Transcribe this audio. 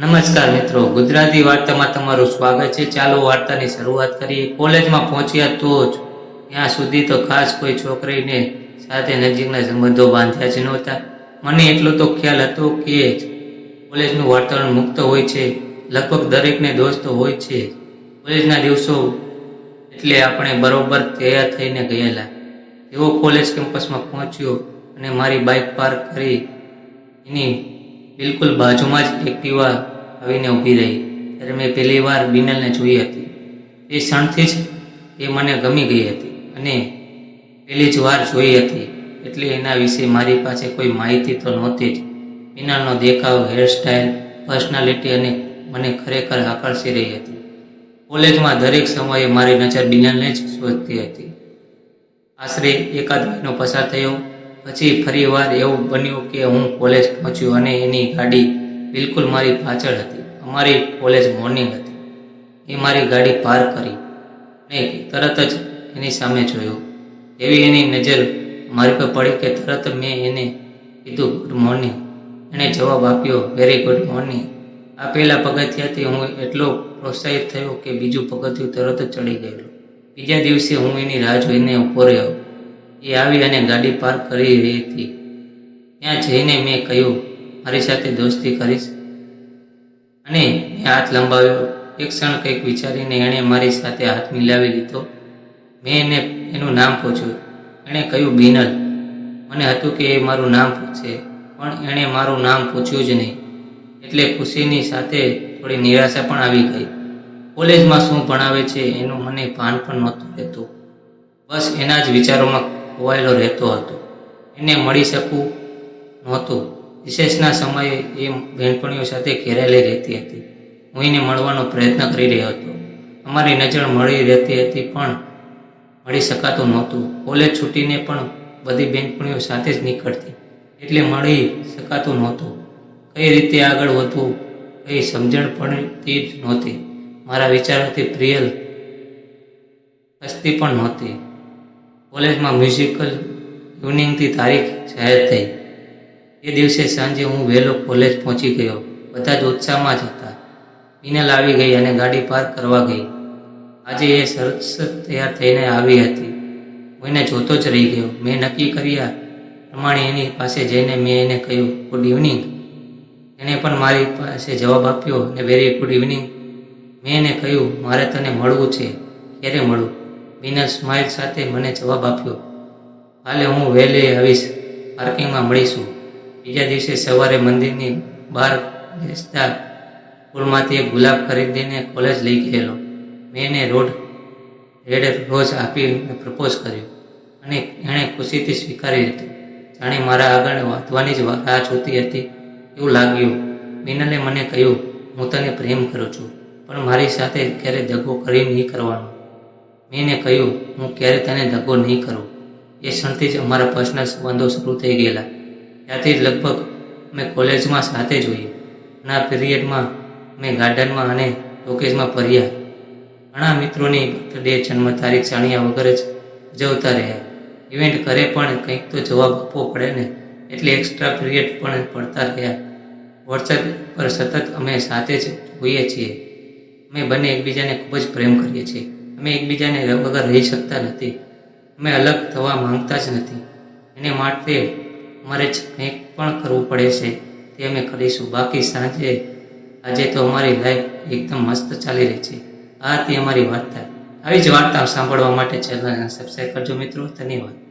નમસ્કાર મિત્રો, ગુજરાતી વાર્તામાં તમારું સ્વાગત છે. ચાલો વાર્તાની શરૂઆત કરીએ. કોલેજમાં પહોંચ્યા તો જ ત્યાં સુધી તો ખાસ કોઈ છોકરીને સાથે નજીકના સંબંધો બાંધ્યા જ નહોતા. મને એટલો તો ખ્યાલ હતો કે કોલેજનું વાતાવરણ મુક્ત હોય છે. લગભગ દરેકને દોસ્તો હોય છે કોલેજના દિવસો એટલે આપણે બરોબર તૈયાર થઈને ગયેલા. એવો કોલેજ કેમ્પસમાં પહોંચ્યો અને મારી બાઇક પાર્ક કરી. એની બિલકુલ બાજુમાં જ એક્ટિવા આવીને ઊભી રહી. ત્યારે મેં પહેલી વાર બિનલને જોઈ હતી. એ ક્ષણથી જ એ મને ગમી ગઈ હતી અને પહેલી જ વાર જોઈ હતી. એટલે એના વિશે મારી પાસે કોઈ માહિતી તો નહોતી જ. બિનલનો દેખાવ હેરસ્ટાઇલ પર્સનાલિટી અને મને ખરેખર આકર્ષી રહી હતી. કોલેજમાં દરેક સમયે મારી નજર બિનલને જ શોધતી હતી. આશરે એકાદ મહિનો પસાર થયો. પછી ફરી વાર એવું બન્યું કે હું કોલેજ પહોંચ્યો અને એની ગાડી બિલકુલ મારી પાછળ હતી. અમારી કોલેજ મોર્નિંગ હતી. એ મારી ગાડી પાર્ક કરી અને તરત જ એની સામે જોયો. એવી એની નજર મારી પર પડી કે તરત મેં એને કીધું ગુડ મોર્નિંગ એણે જવાબ આપ્યો વેરી ગુડ મોર્નિંગ આ પહેલાં પગથિયાથી હું એટલો પ્રોત્સાહિત થયો કે બીજું પગથિયું તરત જ ચડી ગયેલો. બીજા દિવસે હું એની રાહ જોઈને ઊભો રહ્યો. એ આવી અને ગાડી પાર્ક કરી રહી હતી. ત્યાં જઈને મેં કહ્યું મારી સાથે દોસ્તી કરીશ. અને મેં હાથ લંબાવ્યો. એક ક્ષણ કંઈક વિચારીને એણે મારી સાથે હાથ મિલાવી લીધો. મેં એને, એનું નામ પૂછ્યું. એણે કહ્યું, બિનલ. મને હતું કે એ મારું નામ પૂછશે પણ એણે મારું નામ પૂછ્યું જ નહીં. એટલે ખુશીની સાથે થોડી નિરાશા પણ આવી ગઈ. કોલેજમાં શું ભણાવે છે એનું મને ભાન પણ નહોતું રહેતું. બસ એના જ વિચારોમાં ખોવાયેલો રહેતો હતો. એને મળી શકું નહોતું. વિશેષના સમયે એ બહેનપણીઓ સાથે ઘેરાયેલી રહેતી હતી. હું એને મળવાનો પ્રયત્ન કરી રહ્યો હતો. અમારી નજર મળી રહેતી હતી પણ મળી શકાતું નહોતું. કોલેજ છૂટીને પણ બધી બહેનપણીઓ સાથે જ નીકળતી. એટલે મળી શકાતું નહોતું. કઈ રીતે આગળ વધવું, કઈ સમજણ પડતી જ નહોતી. મારા વિચારોથી પ્રિયલ હસ્તી પણ નહોતી. કોલેજમાં મ્યુઝિકલ ઇવનિંગથી તારીખ જાહેર થઈ. એ દિવસે સાંજે હું વહેલો કોલેજ પહોંચી ગયો. બધા જ ઉત્સાહમાં જ હતા. મિનલ આવી ગઈ અને ગાડી પાર્ક કરવા ગઈ. આજે એ સરસ તૈયાર થઈને આવી હતી. હું એને જોતો જ રહી ગયો. મેં નક્કી કર્યા પ્રમાણે એની પાસે જઈને મેં એને કહ્યું ગુડ ઇવનિંગ એણે પણ મારી પાસે જવાબ આપ્યો અને વેરી ગુડ ઇવનિંગ મેં એને કહ્યું, મારે તને મળવું છે. ક્યારે મળું? મિનલ સ્માઇલ સાથે મને જવાબ આપ્યો, કાલે હું વહેલે આવીશ. પાર્કિંગમાં મળીશું. બીજા દિવસે સવારે મંદિરની બહાર બેસતા સ્કૂલમાંથી એક ગુલાબ ખરીદીને કોલેજ લઈ ગયેલો. મેં એને રોડ રેડ રોઝ આપીને પ્રપોઝ કર્યો અને એણે ખુશીથી સ્વીકારી હતી. જાણે મારા આગળ વાંધવાની જ રાહ જોતી હતી. એવું લાગ્યું. મિનલે મને કહ્યું, હું તને પ્રેમ કરું છું, પણ મારી સાથે ક્યારે દગો કરી નહીં કરવાનો. મેં એને કહ્યું, હું ક્યારે તને દગો નહીં કરું. એ ક્ષણથી જ અમારા પર્સનલ સંબંધો શરૂ થઈ ગયેલા. ત્યારથી જ લગભગ અમે કોલેજમાં સાથે જોઈએ ઘણા પિરિયડમાં મેં ગાર્ડનમાં અને ટોકેજમાં ફર્યા. ઘણા મિત્રોની બર્થડે જન્મ તારીખ જાણ્યા વગર જ ઉજવતા રહ્યા. ઇવેન્ટ ઘરે પણ કંઈક તો જવાબ આપવો પડે ને, એટલે એક્સ્ટ્રા પિરિયડ પણ પડતા રહ્યા. વોટ્સએપ પર સતત અમે સાથે જ હોઈએ છીએ. અમે બંને એકબીજાને ખૂબ જ પ્રેમ કરીએ છીએ. અમે એકબીજાને વગર રહી શકતા નથી. અમે અલગ થવા માંગતા જ નથી. એને માટે અમારે જ કંઈક પણ કરવું પડે છે, તે અમે કરીશું. બાકી સાંજે, આજે તો અમારી લાઈફ એકદમ મસ્ત ચાલી રહી છે. આ હતી અમારી વાર્તા. આવી જ વાર્તા સાંભળવા માટે ચેનલને સબસ્ક્રાઈબ કરજો મિત્રો. ધન્યવાદ.